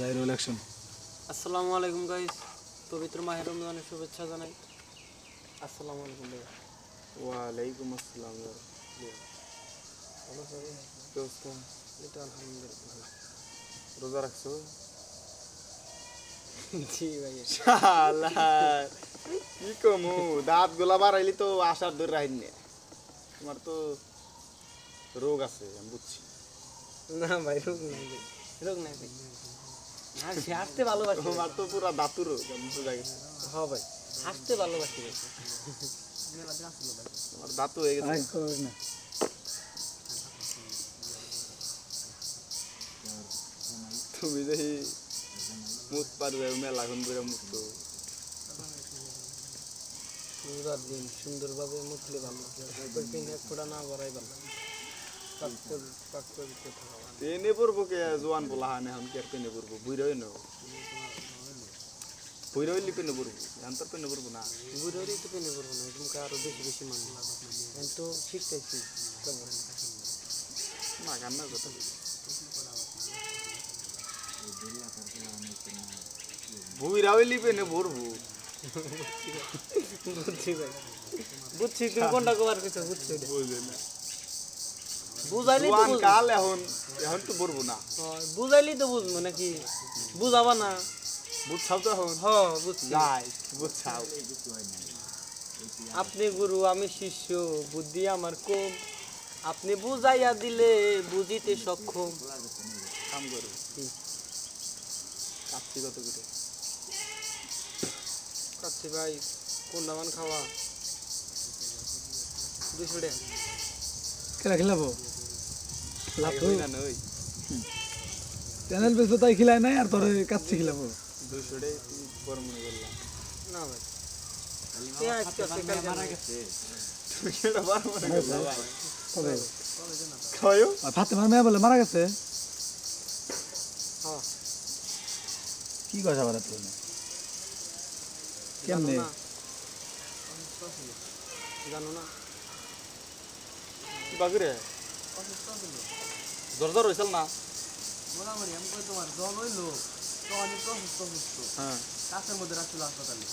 Zahirul action আসসালামু আলাইকুম guys পবিত্র মাহের রমজানের শুভেচ্ছা জানাই। আসসালামু আলাইকুম ভাই ওয়ালাইকুম আসসালাম আলহামদুলিল্লাহ। রোজা রাখছো? জি ভাই শালা কি কমু? দাঁত গোলা বাড়াইলি তো আসার দূর রাহিন নে। তোমার তো রোগ আছে আমি বুঝছি। না ভাই রোগ নাই রোগ নাই ভাই। আর সে হাসতে ভালোবাসি। তো পুরা হ্যাঁ ভাই হাসতে ভালোবাসি ভাই। তোমার হয়ে গেছে। না। তুমি দেখি মুখ পারবে মেলা ঘন করে মুখ তো। পুরা দিন সুন্দরভাবে মুখলে ভালো না ভরাই ভালো টেনে পড়ব কে জোয়ান বলা হান এখন কে পেনে পড়ব বুড়োই ন বুড়ো হইলি পেনে পড়ব এখন তোর পেনে পড়ব না। বুড়োরই তো পেনে পড়ব না তোমাকে আরও বেশি বেশি মানবো এখন তো শিখতেছি না কান্নার কথা। বুইরা হইলি পেনে পড়ব বুঝছি ভাই। বুঝছি তুমি কোনটা কবার কিছু বুঝছি। ওটা। বুঝে না। বুঝাইলি তো কাল এখন এখন তো পড়ব না। বুঝাইলি তো বুঝব নাকি বুঝাবা না। বুঝছাও তো এখন? হ বুঝছি বুঝছাও আপনি গুরু আমি শিষ্য বুদ্ধি আমার কম। আপনি বুঝাইয়া দিলে বুঝিতে সক্ষম। কাম করো। কি? কত করে? কাচ্ছি ভাই কোনটা মান খাওয়া? দুশো টাকা। কেরা খেলাবো? চ্যানেল বেসবে তাই খিলায় নাই আর তোর কাচ্ছি খিলাবো। বড় মনে করলাম। না ভাই। তুমি মার মেয়ে বলে মারা গেছে? হ্যাঁ। কি কথা বলা তুই কেমনে? জানো না? জানো না। জোর জোর হয়েছিল না? মোটামুটি আমি কই তোমার? হইল তো অনেক অসুস্থ অসুস্থ হ্যাঁ। কাছের মধ্যে রাখছিল হাসপাতালে।